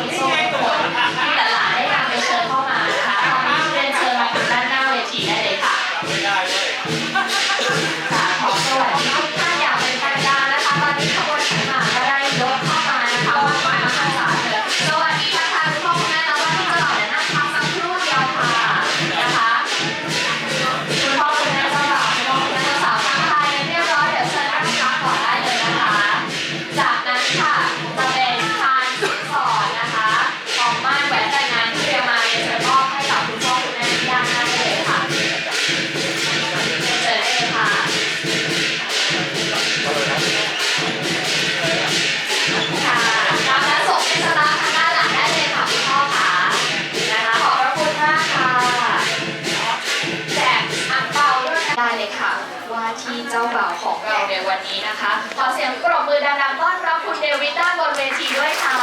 Yeah. นี้นะคะ ขอเสียงปรบมือดังๆต้อนรับคุณเดวิดด้านบนเวทีด้วยค่ะ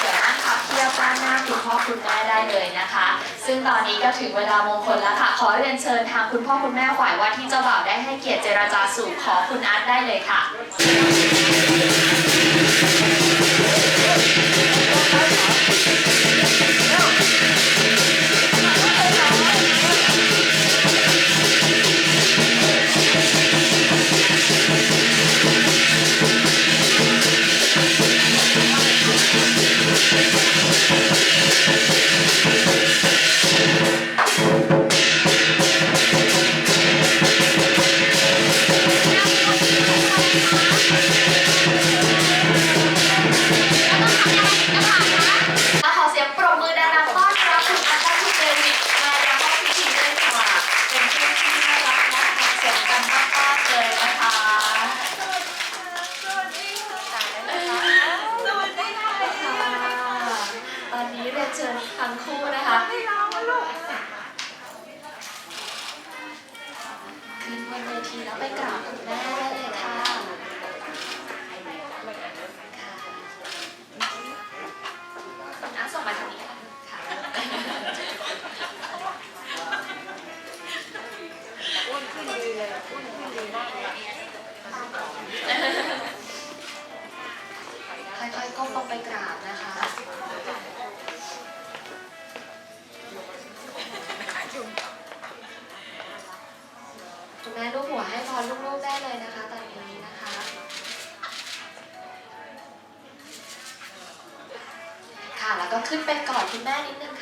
เดี๋ยวนั่งพับเทียบด้านหน้าคุณพ่อคุณแม่ได้เลยนะคะ ซึ่งตอนนี้ก็ถึงเวลามงคลแล้วค่ะ ขอเรียนเชิญทางคุณพ่อคุณแม่ฝ่ายว่าที่เจ้าบ่าวได้ให้เกียรติเจรจาสู่ขอคุณอาร์ตได้เลยค่ะ อ้วนขึ้นดีเลยอ้วนขึ้นดีมากเลยค่อยๆก้มลงไปกราบนะคะ คุณแม่ลูกหัวให้พรลูกๆได้เลยนะคะตอนนี้นะคะ ค่ะแล้วก็ขึ้นไปกอดคุณแม่นิดนึง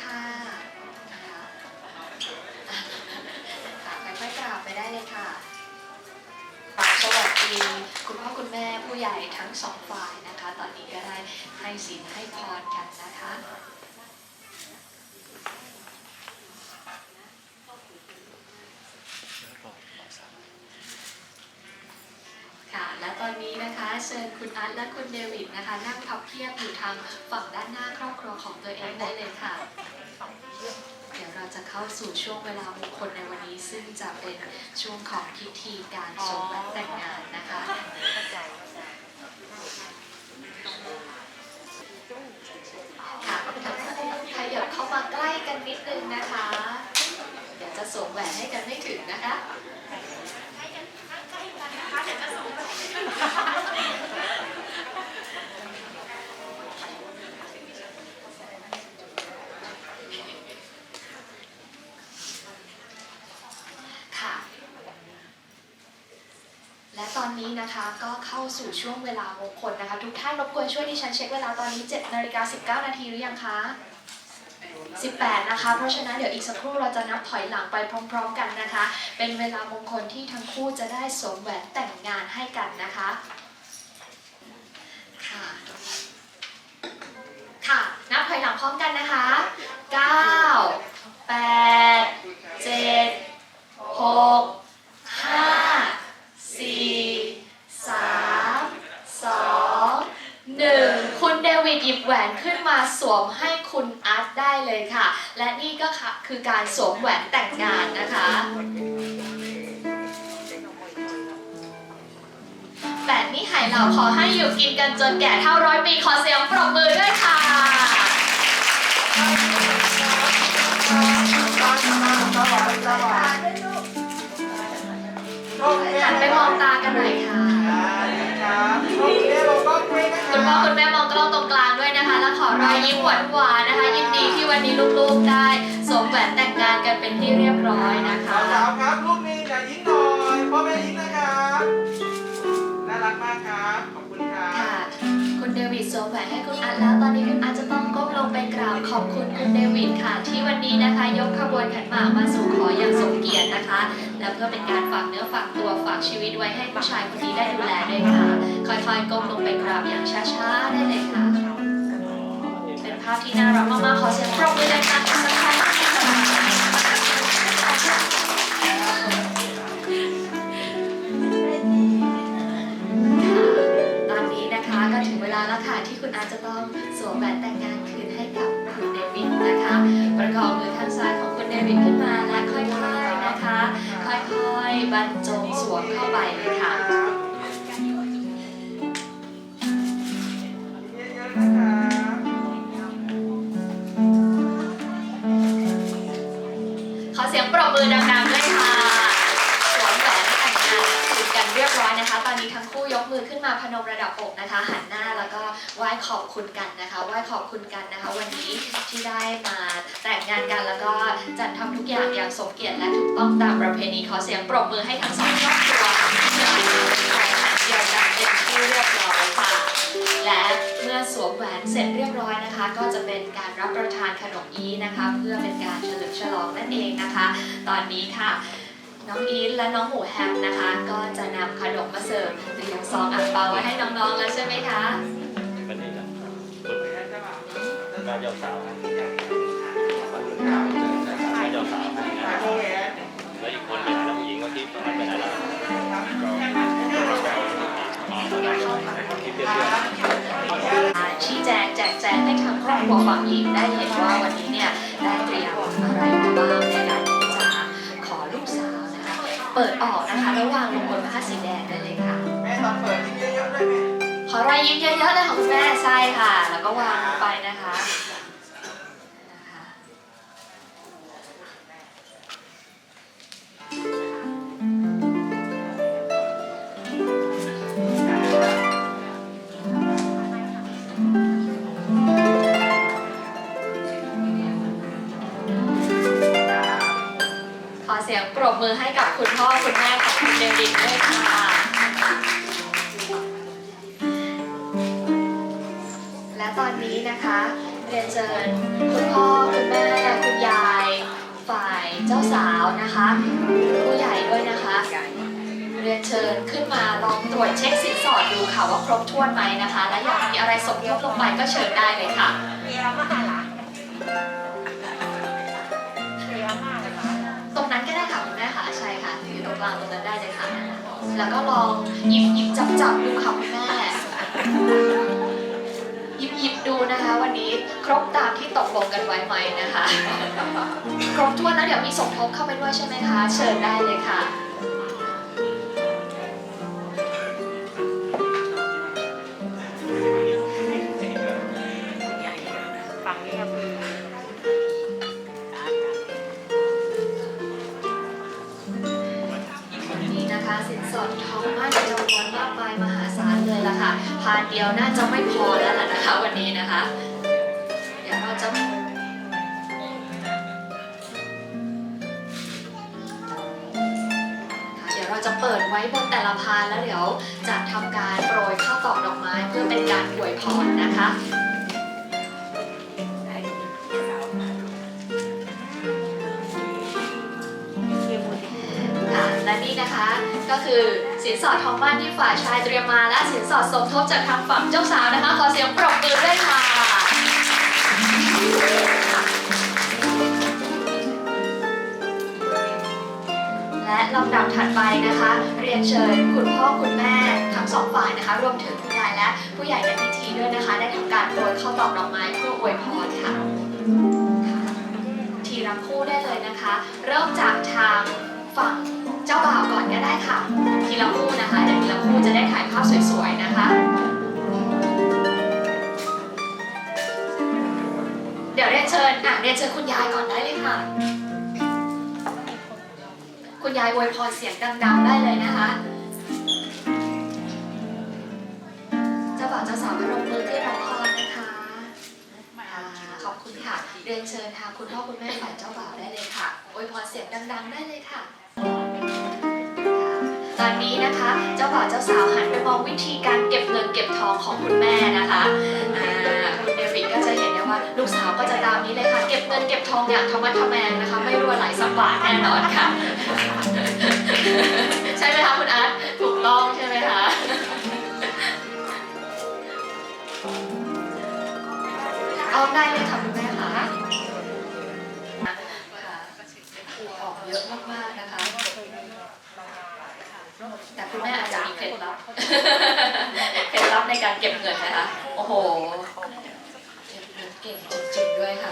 ค่ะีคุณพ่อคุณแม่ผู้ใหญ่ทั้งสองฝ่ายนะคะ ตอนนี้ก็ได้ให้ศีลให้พรกันนะคะค่ะและตอนนี้นะคะเชิญคุณอาร์ตและคุณเดวิดนะคะ นั่งพับเพียบอยู่ทางฝั่งด้านหน้าครอบครัวของตัวเองได้เลยค่ะ ดี๋ยวเราจะเข้าสู่ช่วงเวลามงคลในวันนี้ ซึ่งจะเป็นช่วงของพิธีการสมรสแต่งงานนะคะเข้าใจเข้าใจค่ะขยับเข้ามาใกล้กันนิดนึงนะคะ เดี๋ยวจะสวมแหวนให้กันไม่ถึงนะคะค่ะ และตอน นี้นะคะก็เข้าสู่ช่วงเวลามงคลนะคะ ทุกท่านรบกวนช่วยดิฉันเช็คเวลาตอนนี้7นาฬิกา19 นาทีหรือยังคะ 18 นะคะ เพราะฉะนั้นเดี๋ยวอีกสักครู่เราจะนับถอยหลังไปพร้อม ๆ กันนะคะ เป็นเวลามงคลที่ทั้งคู่จะได้สวมแหวนแต่งงานให้กันนะคะค่ะค่ะนับถอยหลังพร้อมกันนะคะ 9 8 7 6 5 4 3 2 1 คุณเดวิดหยิบแหวนขึ้น มาสวมให้คุณอาร์ตได้เลยค่ะ และนี่ก็ค่ะคือการสวมแหวนแต่งงานนะคะแปดนี่หายเหล่าขอให้อยู่กินกันจนแก่เท่าร้อยปีขอเสียงปรบมือด้วยค่ะหันไปมองตากันหน่อยค่ะ คุณพ่อคุณแม่มองกล้องตรงกลางด้วยนะคะขอ รอยยิ้มหวานๆนะคะ ยินดีที่วันนี้ลูกๆได้สวมแหวนแต่งงานกันเป็นที่เรียบร้อยนะคะสาวๆครับลูกนี้อย่ายิ้มหน่อยพ่อแม่ยิ้มนะครับน่ารักมากครับขอบคุณครับค่ะคุณเดวิดสวมแหวนให้คุณอันแล้วตอนนี้คุณอันจะต้องก้มลงไปกราบขอบคุณคุณเดวิดค่ะ ที่วันนี้นะคะ ยกขบวนขันหมากมาสู่ขออย่างสมเกียรตินะคะ และเพื่อเป็นการฝากเนื้อฝากตัวฝากชีวิตไว้ให้ผู้ชายคนนี้ได้ดูแลด้วยค่ะ ค่อยๆก้มลงไปกราบอย่างช้าๆได้เลยค่ะเป็น ภาพที่น่ารักมากๆ ขอเสียงปรบมือดังๆอีกสักครั้งตอนนี้นะคะก็ถึงเวลาแล้วค่ะที่คุณอาจจะต้องสวมแหวนแต่งงานคืนให้กับคุณเดวิดนะคะ ประกอบมือทางซ้ายของคุณเดวิดขึ้นมาและค่อยๆนะคะ ค่อยๆบรรจงสวมเข้าไปเลยค่ะ เสียงปรบมือดังๆด้วยค่ะสวมแหวนแต่งงานคืนกันเรียบร้อยนะคะ ตอนนี้ทั้งคู่ยกมือขึ้นมาพนมระดับอกนะคะ หันหน้าแล้วก็ไหว้ขอบคุณกันนะคะไหว้ขอบคุณกันนะคะ วันนี้ที่ได้มาแต่งงานกันแล้วก็จัดทำทุกอย่างอย่างสมเกียรติและถูกต้องตามประเพณีขอเสียงปรบมือให้ทั้งสองครอบครัว มื่อสวมแหวนเสร็จเรียบร้อยนะคะ ก็จะเป็นการรับประทานขนมอีนะคะ เพื่อเป็นการเฉลิมฉลองนั่นเองนะคะ ตอนนี้ค่ะ น้องอีทและน้องหมูแฮมนะคะ ก็จะนำขนมมาเสิร์ฟเตรียมซองอ่างเปาไว้ให้น้องๆแล้วใช่ไหมคะวันนี้นะแม่เจ้าสาวแม่เจ้าสาวให้นะแล้วอีกคนเป็นน้องหญิงเมื่อกี้มันเป็นอะไร วฝั่งหญิงได้เห็นว่าวันนี้เนี่ยได้เตรียมอะไรมาบ้างในการที่จะขอลูกสาวนะคะเปิดออกนะคะแล้ววางลงบนผ้าสีแดงได้เลยค่ะ แม่ตอนเปิดยิ้มเยอะๆด้วยแม่ขอรอยยิ้มเยอะๆเลยของคุณแม่ใช่ค่ะ แล้วก็วางลงไปนะคะนะคะ คุณพ่อคุณแม่ของคุณเดวิดด้วยค่ะ และตอนนี้นะคะเรียนเชิญคุณพ่อคุณแม่คุณยาย ฝ่ายเจ้าสาวนะคะ ผู้ใหญ่ด้วยนะคะเรียนเชิญขึ้นมาลองตรวจเช็คสินสอดดูค่ะว่าครบถ้วนไหมนะคะ และอยากมีอะไรสมทบลงไปก็เชิญได้เลยค่ะ แล้วก็ลองหยิบหยิบจับจับดูค่ะคุณแม่ หยิบหยิบดูนะคะ วันนี้ครบตามที่ตกลงกันไว้ไหมนะคะ ครบถ้วนแล้วเดี๋ยวมีสมทบเข้าไปด้วยใช่ไหมคะ เชิญได้เลยค่ะานเดียวน่าจะไม่พอแล้วล่ะนะคะวันนี้นะคะ เดี๋ยวเราจะเดี๋ยวเราจะเปิดไว้บนแต่ละพานแล้วเดี๋ยวจะทำการโปรยข้าวตอกดอกไม้เพื่อเป็นการอวยพรนะคะ ก็คือสินสอดทองมั่นที่ฝ่ายชายเตรียมมา และสินสอดสมทบจากทางฝั่งเจ้าสาวนะคะ ขอเสียงปรบมือด้วยค่ะและลำดับถัดไปนะคะ เรียนเชิญคุณพ่อคุณแม่ทั้งสองฝ่ายนะคะ รวมถึงคุณยายและผู้ใหญ่ในพิธีด้วยนะคะ ได้ทำการโปรยข้าวตอกดอกไม้เพื่ออวยพรค่ะค่ะทีละคู่ได้เลยนะคะ เริ่มจากทางฝั่ง เจ้าบ่าวก่อนก็ได้ค่ะ ทีละคู่นะคะ เดี๋ยวทีละคู่จะได้ถ่ายภาพสวยๆนะคะ เดี๋ยวเรียนเชิญอะเรียนเชิญคุณยายก่อนได้เลยค่ะ คุณยายอวยพรเสียงดังๆได้เลยนะคะเจ้าบ่าวเจ้าสาวพนมมือขึ้นรับพรนะคะขอบคุณค่ะเรียนเชิญทางคุณพ่อคุณแม่ฝ่ายเจ้าบ่าวได้เลยค่ะอวยพรเสียงดังๆได้เลยค่ะ ตอนนี้นะคะ เจ้าบ่าวเจ้าสาวหันไปมองวิธีการเก็บเงินเก็บทองของคุณแม่นะคะอ่าคุณเดวิดก็จะเห็นได้ว่าลูกสาวก็จะตามนี้เลยค่ะ เก็บเงินเก็บทองอย่างธรรมะทแมงนะคะ ไม่รั่วไหลสักบาทแน่นอนค่ะ ใช่ไหมคะคุณอาร์ตถูกต้องใช่ไหมคะเอาได้เลยค่ะคุณแม่ค่ะค่ะออกเยอะมากๆนะคะ แต่คุณแม่อาจจะมีเคล็ดลับ เคล็ดลับในการเก็บเงินนะคะ โอ้โห เก็บเงินเก่งจริงๆด้วยค่ะ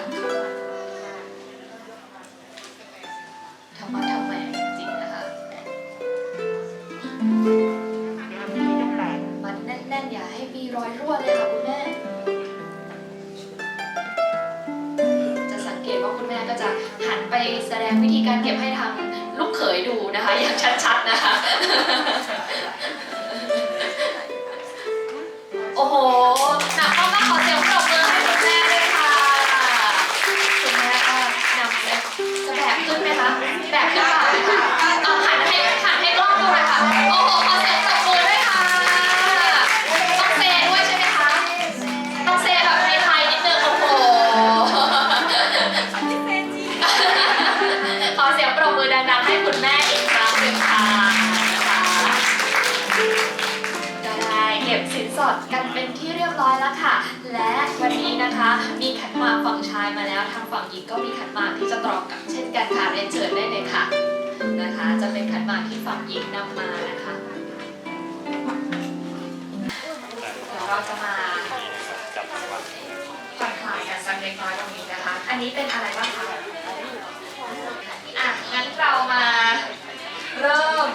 ธรรมะทำแมจริงๆนะคะ มันแน่นๆอย่าให้มีรอยรั่วเลยค่ะคุณแม่ จะสังเกตว่าคุณแม่ก็จะหันไปแสดงวิธีการเก็บให้ทาง ลูกเขยดูนะคะ อย่างชัดๆนะคะ โอ้โหหนักมากๆขอเสียงปรบมือให้คุณแม่ด้วยค่ะคุณแม่ก็นำเลยจะแบกขึ้นไหมคะแบกขึ้นค่ะเอาหันให้หันให้กล้องดูเลยค่ะ โอ้โหขอเสียง อยแล้วค่ะ และวันนี้นะคะมีขันหมากฝั่งชายมาแล้วทางฝั่งหญิงก็มีขันหมากที่จะตรอกกับเช่นกันค่ะเรียนเชิญได้เลยค่ะนะคะ จะเป็นขันหมากที่ฝั่งหญิงนำมานะคะเดี๋ยวเราจะมาผ่อนคลายกันสักเล็กน้อยตรงนี้นะคะ อันนี้เป็นอะไรบ้างคะ งั้นเรามาเริ่ม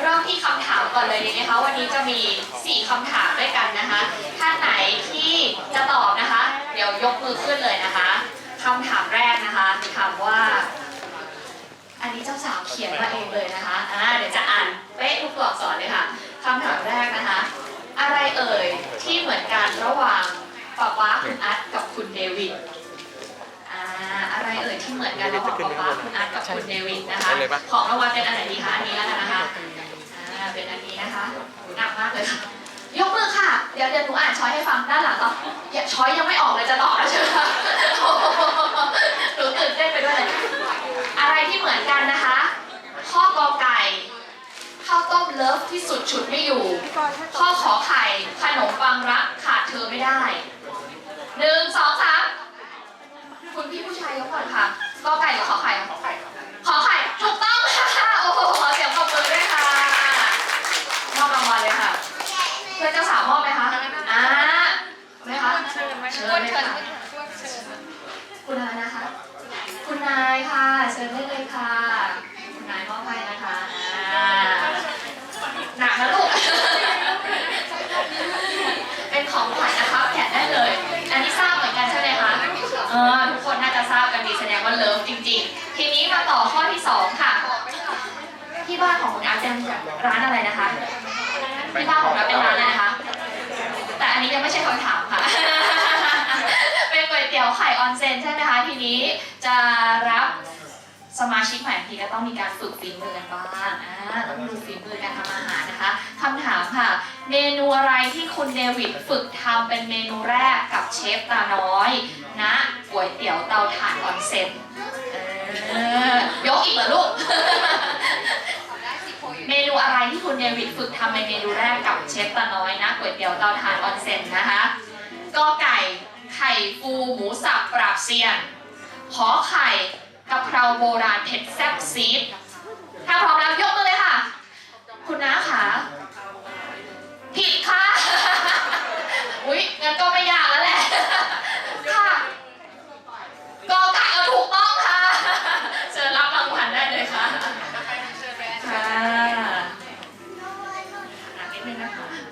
เริ่มที่คำถาม ก่อนเลยดีไหมคะวันนี้จะมี 4คำถามด้วยกันนะคะ ท่านไหนที่จะตอบนะคะ เดี๋ยวยกมือขึ้นเลยนะคะคำถามแรกนะคะถามว่า อันนี้เจ้าสาวเขียนมาเองเลยนะคะอ่าเดี๋ยวจะอ่านเป๊ะทุกตัวอักษรเลยค่ะคำถามแรกนะคะ อะไรเอ่ยที่เหมือนกันระหว่างป๊าป๊าคุณอัดกับคุณเดวิดอ่าอะไรเอ่ยที่เหมือนกันระหว่างป๊าป๊าคุณอัดกับคุณเดวิดนะคะ ของรางวัลเป็นอันไหนดีคะอันนี้แล้วกันนะคะ คะหนักมากเลยค่ะ ยกมือค่ะ เดี๋ยวเดี๋ยวหนูอ่านช้อยให้ฟังด้านหลังต่ออย่าช้อยยังไม่ออกเลยจะตอบแล้วใช่ไหมคะหนูตื่นเต้นไปด้วยเลยอะไรที่เหมือนกันนะคะ ข้อกอไก่ข้าวต้มเลิฟที่สุดฉุดไม่อยู่ ข้อขอไข่ขนมปังรักขาดเธอไม่ได้หนึ่งสองสามคุณพี่ผู้ชายยกก่อนค่ะกอไก่หรือขอไข่ขอไข่ขอไข่ถูกต้องค่ะ โอ้โหขอเสียงปรบมือด้วยค่ะ มอบรางวัลเลยค่ะ เพื่อนเจ้าสาวมอบไหมคะอ่าไหมคะเชิญไหมเชิญเลยค่ะคุณอะไรนะคะ คุณนายค่ะ เชิญได้เลยค่ะ คุณนายมอบให้นะคะอ่าหนักนะลูก เป็นของขวัญนะคะแกะได้เลย อันนี้ทราบเหมือนกันใช่ไหมคะ เออทุกคนน่าจะทราบกันดีแสดงว่าเลิฟจริง ๆ ทีนี้มาต่อข้อที่สองค่ะ ที่บ้านของคุณอาร์ตเป็นร้านอะไรนะคะที่บ้านของเราเป็นร้านอะไรนะคะ แต่อันนี้ยังไม่ใช่คำถามค่ะเป็นก๋ วยเตี๋ยวไข่ออนเซนใช่ไหมคะทีนี้จะรับสมาชิกใหม่ทีก็ต้องมีการฝึกฝีมือกันบ้างอ่าต้องดูฝีมือการทำอาหารนะคะคำถามค่ะ เมนูอะไรที่คุณเดวิดฝึกทำเป็นเมนูแรกกับเชฟตาน้อยนะก๋วยเตี๋ยวเตาถ่านออนเซนเออยกอีกเหรอลูก เมนูอะไรที่คุณเดวิดฝึกทำในเมนูแรกกับเชฟตาน้อยนะก๋วยเตี๋ยวเตาถ่านออนเซนนะคะ ฟูหมูสับปราบเซียน ขอไข่กะเพราโบราณเผ็ดแซ่บซีด ถ้าพร้อมแล้วยกมือเลยค่ะ คุณน้าค่ะผิดค่ะ อุ๊ยงั้นก็ไม่อยากแล้วแหละ ค่ะกอไก่ถูกต้อง